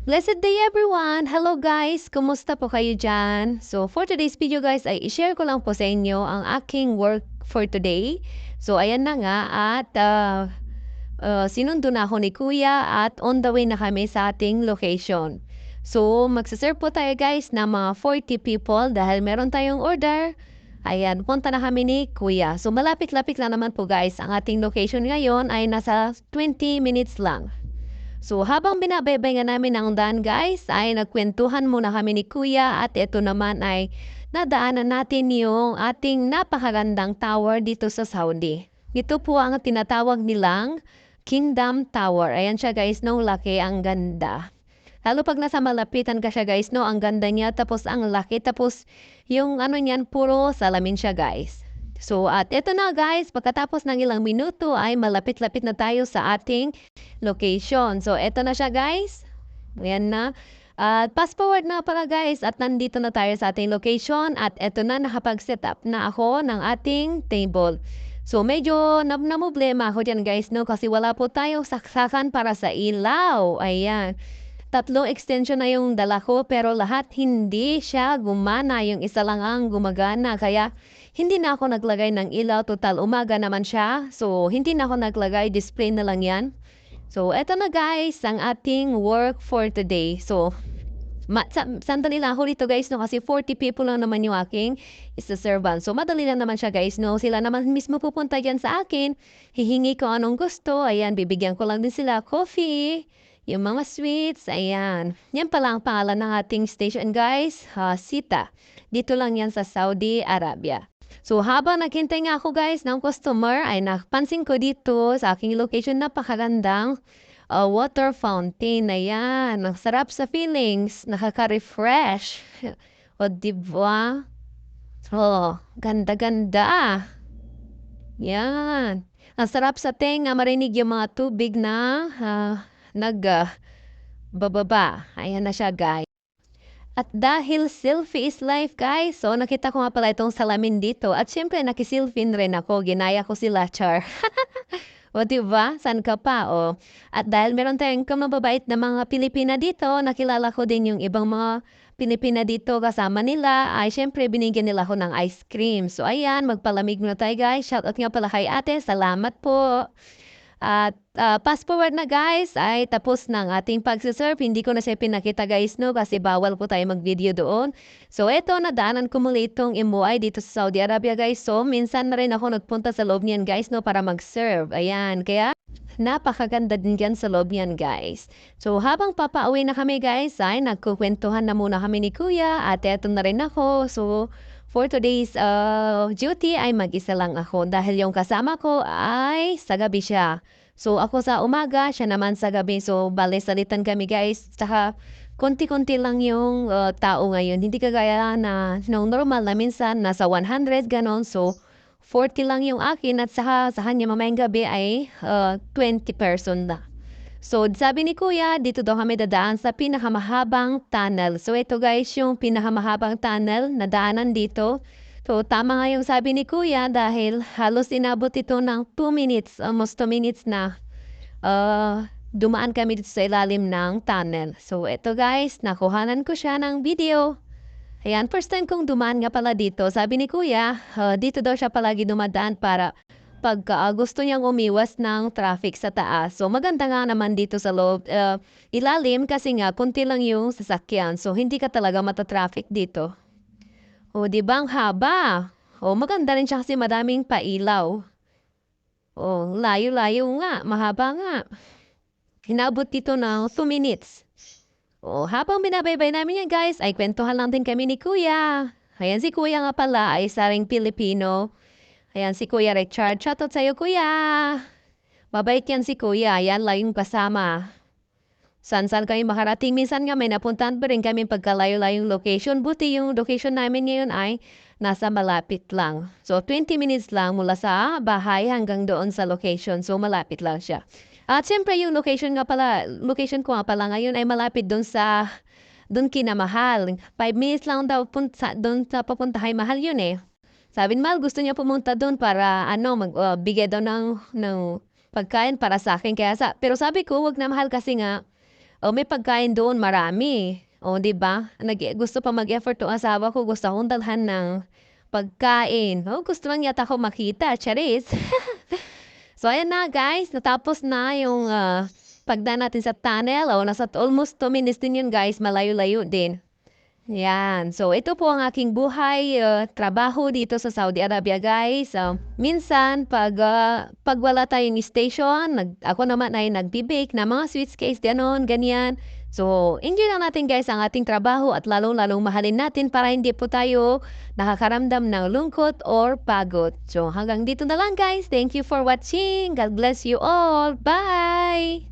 Blessed day everyone! Hello guys! Kumusta po kayo dyan? So for today's video guys ay i-share ko lang po sa inyo ang aking work for today. So ayan na nga at uh, uh, sinundo na ako ni kuya at on the way na kami sa ating location. So magsaserve po tayo guys na mga 40 people dahil meron tayong order. Ayan, punta na kami ni kuya. So malapit-lapit lang naman po guys. Ang ating location ngayon ay nasa 20 minutes lang. So habang binabaybay nga namin ang daan guys, ay nagkwentuhan muna kami ni kuya at ito naman ay nadaanan natin yung ating napakagandang tower dito sa Saudi. Ito po ang tinatawag nilang Kingdom Tower. Ayan siya guys, no, laki, ang ganda. Lalo pag nasa malapitan ka siya guys, no, ang ganda niya, tapos ang laki, tapos yung ano niyan, puro salamin siya guys. So at ito na guys, pagkatapos ng ilang minuto ay malapit-lapit na tayo sa ating location. So ito na siya guys. Ayan na. At fast forward na pala guys at nandito na tayo sa ating location at ito na nakapag-set up na ako ng ating table. So medyo nam problema ako dyan guys no kasi wala po tayong saksakan para sa ilaw. Ayan. Tatlong extension na yung dala ko pero lahat hindi siya gumana. Yung isa lang ang gumagana. Kaya hindi na ako naglagay ng ilaw. Total umaga naman siya. So hindi na ako naglagay. Display na lang yan. So eto na guys ang ating work for today. So Ma sa sandali lang ako dito guys no kasi 40 people lang naman yung aking isa-servan. So madali lang naman siya guys no. Sila naman mismo pupunta diyan sa akin. Hihingi ko anong gusto. Ayan, bibigyan ko lang din sila coffee. Yung mga sweets, ayan. Yan pala ang pangalan ng ating station guys. Uh, Sita. Dito lang yan sa Saudi Arabia. So habang naghintay nga ako guys ng customer ay napansin ko dito sa aking location napakagandang uh, water fountain na yan. Ang sarap sa feelings. Nakaka-refresh. O, diba? Oh, ganda-ganda. Yan. Ang sarap sa tenga marinig yung mga tubig na uh, nag uh, bababa. Ayan na siya, guys. At dahil selfie is life, guys, so nakita ko nga pala itong salamin dito. At syempre, nakiselfie rin ako. Ginaya ko sila, char. O, diba? San ka pa? O. At dahil meron tayong kamababait na mga Pilipina dito, nakilala ko din yung ibang mga Pilipina dito kasama nila, ay syempre binigyan nila ako ng ice cream. So, ayan, magpalamig muna tayo guys. Shoutout nga pala kay ate. Salamat po. At uh, fast forward na guys, ay tapos ng ating pagsiserve. Hindi ko na siya pinakita guys no kasi bawal po tayo mag-video doon. So eto, nadaanan ko muli itong MOI dito sa Saudi Arabia guys. So minsan na rin ako nagpunta sa loob niyan guys no para mag-serve. Ayan, kaya napakaganda din dyan sa loob niyan guys. So habang papauwi na kami guys ay nagkukwentuhan na muna kami ni kuya at eto na rin ako. So for today's uh, duty ay mag-isa lang ako dahil yung kasama ko ay sa gabi siya. So ako sa umaga, siya naman sa gabi. So bale salitan kami guys. Tsaka konti-konti lang yung uh, tao ngayon. Hindi kagaya na no, normal na minsan nasa 100 ganon. So 40 lang yung akin at saka sa kanya mamayang gabi ay uh, 20 person na. So, sabi ni Kuya, dito daw kami dadaan sa pinakamahabang tunnel. So, ito guys, yung pinakamahabang tunnel na daanan dito. So, tama nga yung sabi ni Kuya dahil halos inabot ito ng 2 minutes, almost 2 minutes na uh, dumaan kami dito sa ilalim ng tunnel. So, ito guys, nakuhanan ko siya ng video. Ayan, first time kong dumaan nga pala dito. Sabi ni Kuya, uh, dito daw siya palagi dumadaan para pagka uh, gusto niyang umiwas ng traffic sa taas. So, maganda nga naman dito sa loob. Uh, ilalim kasi nga, kunti lang yung sasakyan. So, hindi ka talaga mata-traffic dito. O, di ba ang haba? O, maganda rin siya kasi madaming pailaw. O, layo-layo nga, mahaba nga. Hinabot dito ng 2 minutes. O, habang binabaybay namin yan guys, ay kwentuhan lang din kami ni Kuya. Ayan si Kuya nga pala ay saring Pilipino. Ayan si Kuya Richard. Shoutout sa'yo Kuya. Mabait yan si Kuya. Ayan lang yung kasama. San-san kami makarating. Minsan nga may napuntahan pa rin kami pagkalayo-layong location. Buti yung location namin ngayon ay nasa malapit lang. So, 20 minutes lang mula sa bahay hanggang doon sa location. So, malapit lang siya. At siyempre yung location nga pala, location ko nga pala ngayon ay malapit doon sa doon kinamahal. 5 minutes lang daw punta, doon sa papuntahay mahal yun eh. Sabi ni Mal, gusto niya pumunta doon para ano, magbigay uh, daw ng, ng pagkain para sa akin. Kaya sa, pero sabi ko, wag na mahal kasi nga O may pagkain doon marami. O 'di ba? Nag gusto pa mag-effort 'tong asawa ko, gusto akong dalhan ng pagkain. O gusto lang yata ako makita, charis. so ayan na guys, natapos na yung, ah, pagdaan natin sa tunnel. O nasa almost 2 minutes din yun guys, malayo-layo din. Yan. So ito po ang aking buhay, ah, trabaho dito sa Saudi Arabia guys. Ah, minsan 'pag, ah, 'pag wala tayong station, nag ako naman ay nagbe-bake ng mga sweets cakes, gano'n, ganyan. So, enjoy lang natin guys ang ating trabaho at lalong-lalong mahalin natin para hindi po tayo nakakaramdam ng lungkot or pagod. So, hanggang dito na lang guys. Thank you for watching. God bless you all. Bye!